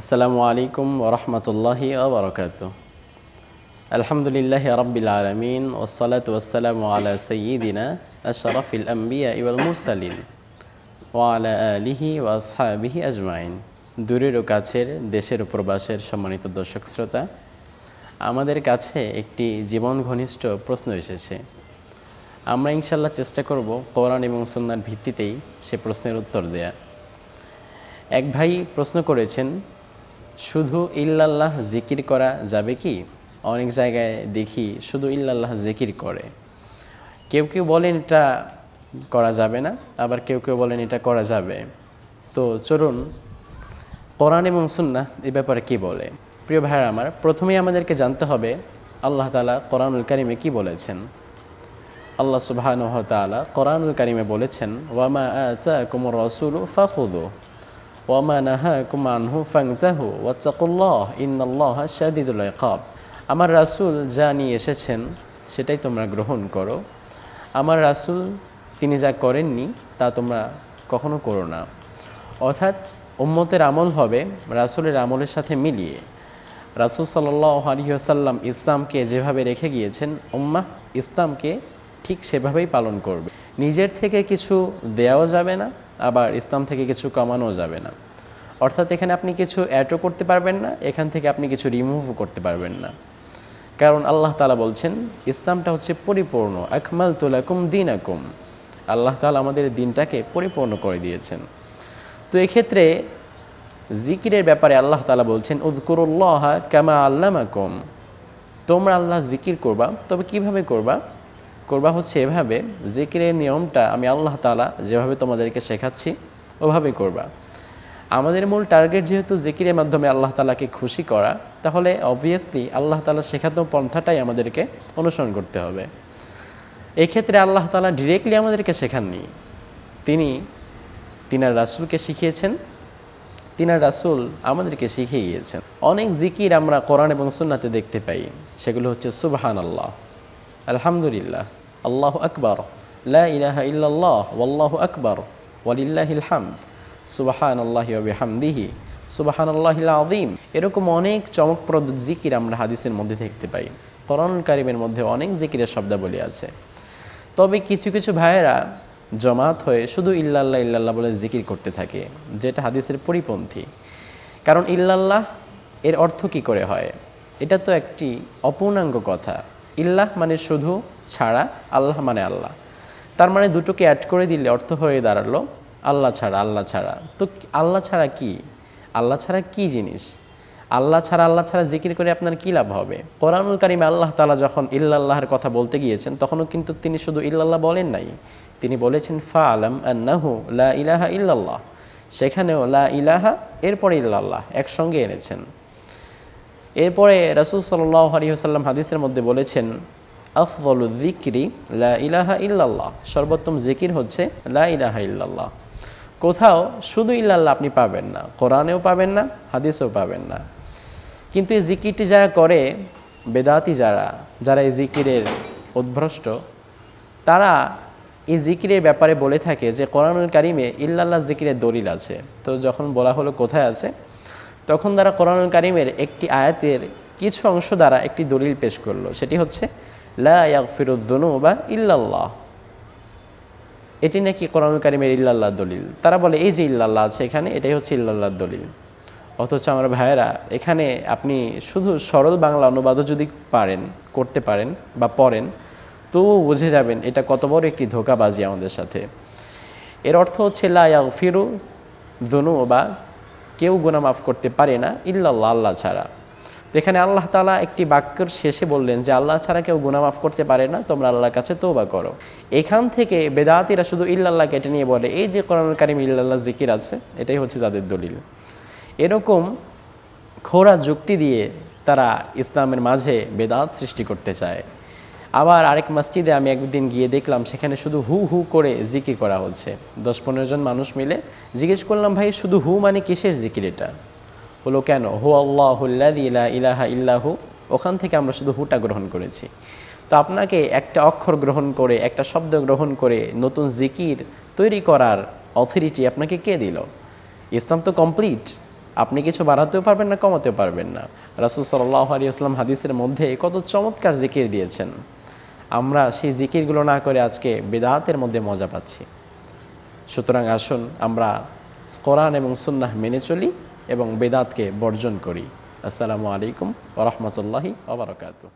আসসালামু আলাইকুম ওরহমতুল্লাহি ওবরকাত আলহামদুলিল্লাহ রব্বিল আলমিন ওসলাত ওসালাম আলা সঈদিনা আশরফিল আম্বিয়া ইউল মুরসালিন ওয়ালা আলিহি ওয়াসহাবিহি আজমাইন। দূরের ও কাছের, দেশের প্রবাসের সম্মানিত দর্শক শ্রোতা, আমাদের কাছে একটি জীবন ঘনিষ্ঠ প্রশ্ন এসেছে। আমরা ইনশাল্লাহ চেষ্টা করব কোরআন এবং সন্ন্যার ভিত্তিতেই সে প্রশ্নের উত্তর দেয়া। এক ভাই প্রশ্ন করেছেন শুধু ইল্লাল্লাহ জিকির করা যাবে কি? অনেক জায়গায় দেখি শুধু ইল্লাল্লাহ জিকির করে। কেউ কেউ বলেন এটা করা যাবে না, আবার কেউ কেউ বলেন এটা করা যাবে। তো চলুন, কোরআন এবং সুন্না এ ব্যাপারে কি বলে? প্রিয় ভাইরা আমার, প্রথমেই আমাদেরকে জানতে হবে আল্লাহ তালা কোরআনুল কারিমে কি বলেছেন? আল্লাহ সুবহান তালা কোরআনুল কারিমে বলেছেন ওয়ামা আচা কুমর রসুল ফাখুদু ওয়ামা নাহা কুমানহু ফাংতাহু ওয়াচাকুল্লাহ ইন্নাল্লাহ শাদিদুল ইকাব আমার রাসূল যা নিয়ে এসেছেন, সেটাই তোমরা গ্রহণ করো। আমার রাসূল, তিনি যা করেননি, তা তোমরা কখনো করো না। অর্থাৎ, উম্মতের আমল হবে রাসূলের আমলের সাথে মিলিয়ে। রাসূল সাল্লাহ আলহিহাসাল্লাম ইসলামকে যেভাবে রেখে গিয়েছেন, উম্মাহ ইসলামকে ঠিক সেভাবেই পালন করবে। নিজের থেকে কিছু দেওয়াও যাবে না আবার ইসলাম থেকে কিছু কমানো যাবে না। অর্থাৎ এখানে আপনি কিছু অ্যাডও করতে পারবেন না, এখান থেকে আপনি কিছু রিমুভও করতে পারবেন না। কারণ আল্লাহ তালা বলছেন, ইসলামটা হচ্ছে পরিপূর্ণ আকমাল তুলাকুম দিন আকুম আল্লাহ তালা আমাদের দিনটাকে পরিপূর্ণ করে দিয়েছেন। তো এক্ষেত্রে জিকিরের ব্যাপারে আল্লাহ তালা বলছেন উদকুরুল্লাহ কামা আল্লামাকুম। তোমরা আল্লাহ জিকির করবা, তবে কীভাবে করবা? করবা হচ্ছে এভাবে, জিকিরের নিয়মটা আমি আল্লাহ তালা যেভাবে তোমাদেরকে শেখাচ্ছি, ওভাবে করবা। আমাদের মূল টার্গেট যেহেতু জিকিরের মাধ্যমে আল্লাহ তালাকে খুশি করা, তাহলে অবভিয়াসলি আল্লাহ তালা শেখানো পন্থাটাই আমাদেরকে অনুসরণ করতে হবে। এক্ষেত্রে আল্লাহ তালা ডিরেক্টলি আমাদেরকে শেখাননি। তিনি তিনার রাসুলকে শিখিয়েছেন, তিনার রাসুল আমাদেরকে শিখিয়ে গিয়েছেন। অনেক জিকির আমরা কোরআন এবং সুন্নাতে দেখতে পাই, সেগুলো হচ্ছে সুবহান আল্লাহ আলহামদুলিল্লাহ, আল্লাহ আকবর, লা ইলাহা ইল্লাল্লাহ আকবর, ওয়ালিল্লাহিল হামদ সুবাহান আল্লাহি হামদিহি সুবাহান আল্লাহিল আদিম এরকম অনেক চমকপ্রদ জিকির আমরা হাদিসের মধ্যে দেখতে পাই। করণ কারিমের মধ্যে অনেক জিকিরের শব্দাবলী আছে। তবে কিছু কিছু ভাইয়েরা জমাত হয়ে শুধু ইল্লাল্লাহ ইল্লাল্লাহ বলে জিকির করতে থাকে, যেটা হাদিসের পরিপন্থী। কারণ ইল্লাল্লাহ এর অর্থ কি করে হয়? এটা তো একটি অপূর্ণাঙ্গ কথা। ইল্লাহ মানে শুধু ছাড়া, আল্লাহ মানে আল্লাহ। তার মানে দুটোকে অ্যাড করে দিলে অর্থ হয়ে দাঁড়াল, আল্লাহ ছাড়া আল্লাহ ছাড়া। তো আল্লাহ ছাড়া কি? আল্লাহ ছাড়া কি জিনিস? আল্লাহ ছাড়া আল্লাহ ছাড়া জিকির করে আপনার কী লাভ হবে? কোরআনুল কারিমে আল্লাহ তালা যখন ইল্লাল্লাহর কথা বলতে গিয়েছেন, তখনও কিন্তু তিনি শুধু ইল্লাল্লাহ বলেন নাই। তিনি বলেছেন ফা আলম আন্নাহু লা ইলাহা ইল্লাল্লাহ। সেখানেও লা ইলাহা, এরপরে ইল্লাল্লাহ একসঙ্গে এনেছেন। এরপরে রাসুল সাল্লাহ আলহিহাসাল্লাম হাদিসের মধ্যে বলেছেন, আফদল জিক্রি লা ইলাহা ইল্লাল্লাহ। সর্বোত্তম জিকির হচ্ছে লা ইলাহা ইল্লাল্লাহ। কোথাও শুধু ইল্লাল্লাহ আপনি পাবেন না, কোরআনেও পাবেন না, হাদিসেও পাবেন না। কিন্তু এই জিকিরটি যারা করে, বেদাতি যারা যারা এই জিকিরের উদ্ভ্রষ্ট তারা এই জিকিরের ব্যাপারে বলে থাকে যে, কোরআনুল কারিমে ইল্লাল্লাহ জিকিরের দলিল আছে। তো যখন বলা হলো কোথায় আছে তখন তারা কোরআনুল কারিমের একটি আয়াতের কিছু অংশ দ্বারা একটি দলিল পেশ করল। সেটি হচ্ছে, লা ইয়াগফিরুদ্দনু বা ইল্লাল্লাহ। এটি নাকি কোরআন কারিমের ইল্লাল্লাহ দলিল? তারা বলে, এই যে ইল্লাল্লাহ আছে এখানে, এটাই হচ্ছে ইল্লাল্লাহর দলিল। অথচ আমার ভাইয়েরা, এখানে আপনি শুধু সরল বাংলা অনুবাদও যদি পারেন, করতে পারেন বা পড়েন, তবুও বুঝে যাবেন এটা কত বড় একটি ধোকাবাজি আমাদের সাথে। এর অর্থ হচ্ছে, লা ফিরু বা কেউ গুণা মাফ করতে পারে না ইল্লাল্লাহ, আল্লাহ ছাড়া। তো এখানে আল্লাহ তালা একটি বাক্যর শেষে বললেন যে, আল্লাহ ছাড়া কেউ গুণা মাফ করতে পারে না, তোমরা আল্লাহর কাছে তৌবা করো। এখান থেকে বেদাতিরা শুধু ইল্লাল্লাহ কেটে নিয়ে বলে, এই যে কোরআন কারিম ইল্লাল্লাহ জিকির আছে, এটাই হচ্ছে তাদের দলিল। এরকম খোরা যুক্তি দিয়ে তারা ইসলামের মাঝে বেদাত সৃষ্টি করতে চায়। আবার আরেক মসজিদে আমি একদিন গিয়ে দেখলাম সেখানে শুধু হু হু করে জিকির করা হচ্ছে। দশ পনেরো জন মানুষ মিলে জিজ্ঞেস করলাম, ভাই, শুধু হু মানে কিসের জিকির এটা? হলো, কেন? হু আল্লাহুল্লাদ ইলা ইলাহা ইল্লাহু। ওখান থেকে আমরা শুধু হুটা গ্রহণ করেছি। তো আপনাকে একটা অক্ষর গ্রহণ করে, একটা শব্দ গ্রহণ করে নতুন জিকির তৈরি করার অথরিটি আপনাকে কে দিল? ইসলাম তো কমপ্লিট আপনি কিছু বাড়াতেও পারবেন না, কমাতেও পারবেন না। রাসুল সাল্লাহ আলী আসলাম হাদিসের মধ্যে কত চমৎকার জিকির দিয়েছেন। আমরা সেই জিকিরগুলো না করে আজকে বেদাতের মধ্যে মজা পাচ্ছি। সুতরাং আসুন আমরা কোরআন এবং সুন্নাহ মেনে চলি এবং বেদাতকে বর্জন করি। আসসালামু আলাইকুম ওরহমতুল্লাহি ওবরাকাতু